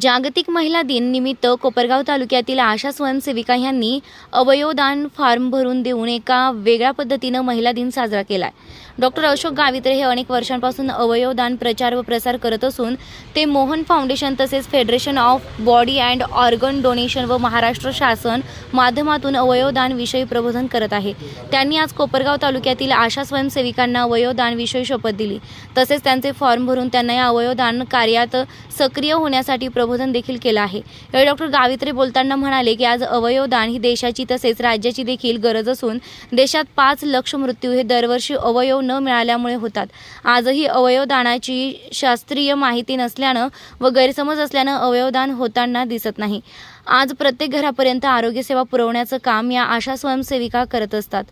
जागतिक महिला दिन निमित्त कोपरगाव तालुक्यातील आशा स्वयंसेविका यांनी अवयवदान फॉर्म भरून देऊन एका वेगळ्या पद्धतीनं महिला दिन साजरा केलाय. डॉक्टर अशोक गावित्रे हे अनेक वर्षांपासून अवयवदान प्रचार व प्रसार करत असून ते मोहन फाउंडेशन तसेच federation of body and organ donation व महाराष्ट्र शासन माध्यमातून अवयवदान विषयी प्रबोधन करत आहे. त्यांनी आज कोपरगाव तालुक्यातील आशा स्वयंसेविकांना अवयवदान विषयी शपथ दिली. तसेच त्यांचे फॉर्म भरून त्यांना या अवयवदान कार्यात सक्रिय होण्यासाठी प्रबोधन देखील केलं आहे. यावेळी डॉक्टर गावित्रे बोलताना म्हणाले की आज अवयवदान ही देशाची तसेच राज्याची देखील गरज असून देशात पाच लक्ष मृत्यू हे दरवर्षी अवयव न मिळाल्यामुळे होतात. आजही अवयवदानाची शास्त्रीय माहिती नसल्यानं व गैरसमज असल्यानं अवयवदान होताना दिसत नाही. आज प्रत्येक घरापर्यंत आरोग्यसेवा पुरवण्याचं काम या आशा स्वयंसेविका करत असतात.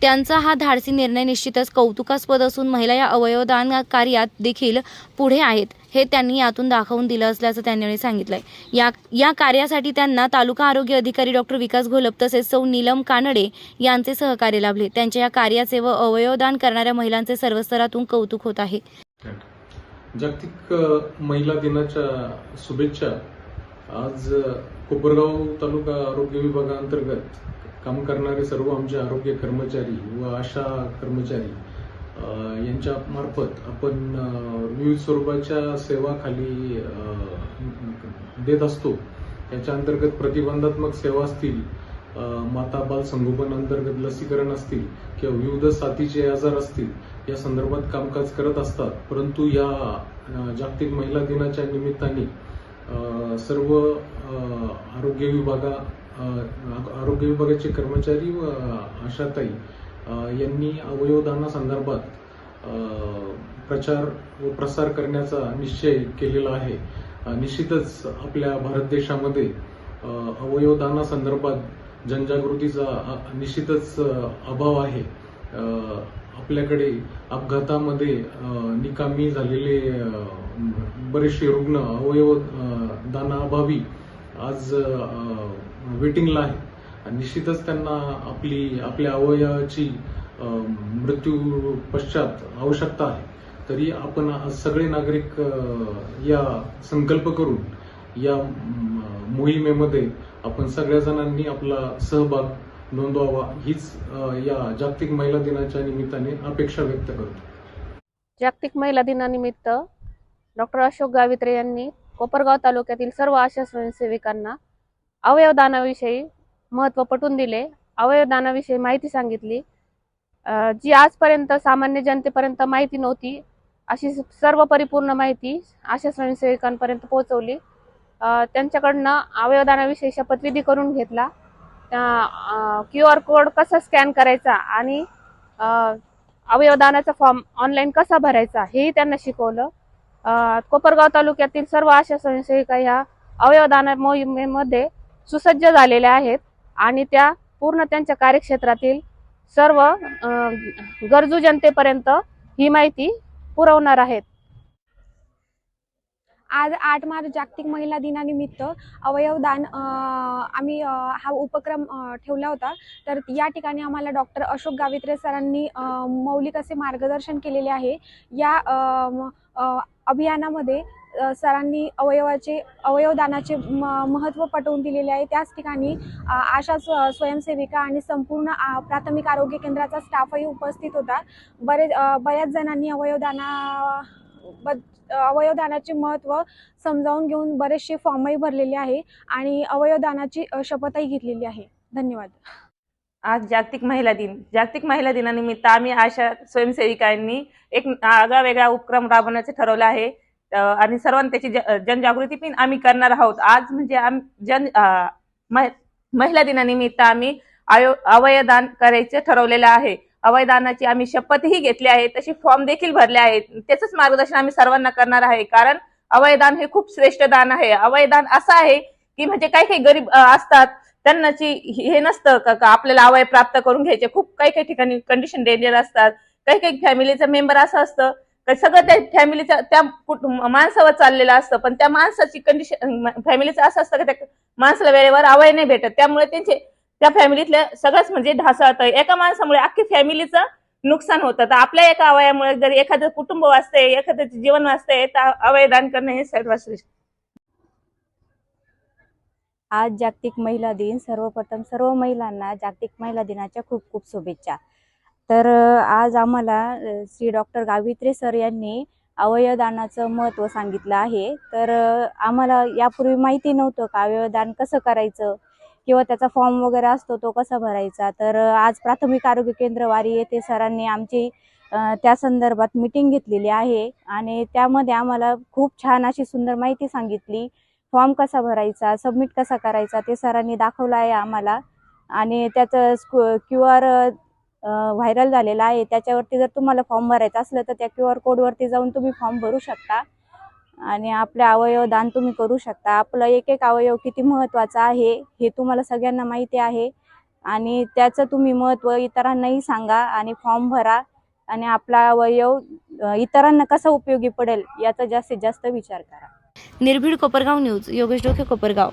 त्यांचा हा धाडसी निर्णय निश्चितच कौतुकास्पद असून महिला या अवयवदान कार्यात देखील पुढे आहेत. हे त्यांनी यातून दाखवून दिलं असल्याचं त्यांनी सांगितलंय. या या कार्यासाठी त्यांना तालुका आरोग्य अधिकारी डॉक्टर विकास घोलप तसेच सौ नीलम कानडे यांचे सहकार्य लाभले. त्यांच्या या कार्याचे व अवयवदान करणाऱ्या महिलांचे सर्व स्तरातून कौतुक होत आहे. जागतिक महिला दिनाच्या शुभेच्छा. आज कोपरगाव तालुका आरोग्य विभागाअंतर्गत काम करणारे सर्व आमचे आरोग्य कर्मचारी व आशा कर्मचारी यांच्यामार्फत यांच्या मार्फत आपण विविध स्वरूपाच्या सेवा खाली देत असतो. याच्या अंतर्गत प्रतिबंधात्मक सेवा असतील माता बाल संगोपन अंतर्गत लसीकरण असतील किंवा विविध साथीचे आजार असतील या संदर्भात कामकाज करत असतात. परंतु या जागतिक महिला दिनाच्या निमित्ताने सर्व आरोग्य विभागा आरोग्य विभागाचे कर्मचारी व आशाताई यांनी अवयवदानासंदर्भात संदर्भात प्रचार व प्रसार करण्याचा निश्चय केलेला आहे. निश्चितच आपल्या भारत देशामध्ये अ, अवयवदानासंदर्भात जनजागृतीचा निश्चितच अभाव आहे. आपल्याकडे अपघातामध्ये निकामी झालेले बरेचसे रुग्ण अवयव दानाअभावी आज वेटिंगला आहे आणि निश्चितच त्यांना आपली आपल्या अवयवाची मृत्यू पश्चात आवश्यकता आहे. तरी आपण सगळे नागरिक या संकल्प करून या मोहिमेमध्ये आपण सगळ्या जणांनी आपला सहभाग नोंदवावा हीच या जागतिक महिला दिनाच्या निमित्ताने अपेक्षा व्यक्त करतो. जागतिक महिला दिनानिमित्त डॉक्टर अशोक गावित्रे यांनी कोपरगाव तालुक्यातील सर्व आशा स्वयंसेविकांना अवयवदानाविषयी महत्त्व पटवून दिले. अवयवदानाविषयी माहिती सांगितली. जी आजपर्यंत सामान्य जनतेपर्यंत माहिती नव्हती अशी सर्व परिपूर्ण माहिती आशा स्वयंसेविकांपर्यंत पोहोचवली. त्यांच्याकडनं अवयवदानाविषयी शपथविधी करून घेतला. क्यू आर कोड कसा स्कॅन करायचा आणि अवयवदानाचा फॉर्म ऑनलाईन कसा भरायचा हेही त्यांना शिकवलं. कोपरगाव तालुक्यातील सर्व आशा स्वयंसेविका ह्या अवयवदान मोहिमेमध्ये सुसज्ज झालेल्या आहेत आणि त्या पूर्ण त्यांच्या कार्यक्षेत्रातील सर्व गरजू जनतेपर्यंत ही माहिती पुरवणार आहेत. आज आठ मार्च जागतिक महिला दिनानिमित्त अवयवदान आम्ही हा उपक्रम ठेवला होता. तर या ठिकाणी आम्हाला डॉक्टर अशोक गावित्रे सरांनी मौलिक असे मार्गदर्शन केलेले आहे. या अभियानामध्ये सरांनी अवयवाचे अवयवदानाचे म महत्त्व पटवून दिलेले आहे. त्याच ठिकाणी आशा स्व स्वयंसेविका आणि संपूर्ण आ- प्राथमिक आरोग्य केंद्राचा स्टाफही उपस्थित होता. बरेच बऱ्याच जणांनी अवयवदाना अवयवदानाचे महत्त्व समजावून घेऊन बरेचसे फॉर्मही भरलेले आहे आणि अवयवदानाची शपथही घेतलेली आहे. धन्यवाद. आज जागतिक महिला दिन. जागतिक महिला दिनानिमित्त आम्ही आशा स्वयंसेविकांनी एक आगळा वेगळा उपक्रम राबवण्याचे ठरवलं आहे. आणि सर्वांनी त्याची जनजागृती पण आम्ही करणार आहोत. आज म्हणजे जन महिला दिनानिमित्त आम्ही अवयदान करायचं ठरवलेलं आहे. अवयदानाची आम्ही शपथही घेतली आहे तशी फॉर्म देखील भरले आहेत. त्याचंच मार्गदर्शन आम्ही सर्वांना करणार आहे कारण अवयदान हे खूप श्रेष्ठ दान आहे. अवयदान असं आहे की म्हणजे काही काही गरीब असतात त्यांनाची हे नसतं का का आपल्याला अवय प्राप्त करून घ्यायचे. खूप काही काही ठिकाणी कंडिशन डेंजर असतात. काही काही फॅमिलीचं मेंबर असं असतं तर सगळं त्या फॅमिलीचं त्या माणसावर चाललेलं असतं पण त्या माणसाची कंडिशन फॅमिलीचं असं असतं की त्या माणसाला वेळेवर अवय नाही भेटत. त्यामुळे त्यांचे त्या फॅमिलीतल्या सगळंच म्हणजे ढासळतं एका माणसामुळे अख्खी फॅमिलीचं नुकसान होतं. तर आपल्या एका अवयामुळे जर एखादं कुटुंब वाचते एखाद्याचं जीवन वाचते तर अवयदान करणं हे सर्वात श्रेष्ठ आज जागतिक महिला दिन. सर्वप्रथम सर्व महिलांना जागतिक महिला दिनाच्या खूप खूप शुभेच्छा. तर आज आम्हाला श्री डॉक्टर गावित्रे सर यांनी अवयवदानाचं महत्त्व सांगितलं आहे. तर आम्हाला यापूर्वी माहिती नव्हतं का अवयवदान कसं करायचं? किंवा त्याचा फॉर्म वगैरे असतो तो कसा भरायचा? तर आज प्राथमिक आरोग्य केंद्र वारी येथे सरांनी आमची त्या संदर्भात मीटिंग घेतलेली आहे. आणि त्यामध्ये आम्हाला खूप छान अशी सुंदर माहिती सांगितली. फॉर्म कसा भरायचा? सबमिट कसा करायचा? ते सरांनी दाखवलं आहे आम्हाला. आणि त्याचं स्कू क्यू आर व्हायरल झालेला आहे. त्याच्यावरती जर तुम्हाला फॉर्म भरायचा असलं तर त्या क्यू आर कोडवरती जाऊन तुम्ही फॉर्म भरू शकता. आणि आपले अवयव दान तुम्ही करू शकता. आपलं एक एक अवयव किती महत्त्वाचं आहे हे तुम्हाला सगळ्यांना माहिती आहे. आणि त्याचं तुम्ही महत्त्व इतरांनाही सांगा आणि फॉर्म भरा. आणि आपला अवयव इतरांना कसा उपयोगी पडेल याचा जास्तीत जास्त विचार करा. निर्भीड कोपरगाव न्यूज योगेश डोके कोपरगाव.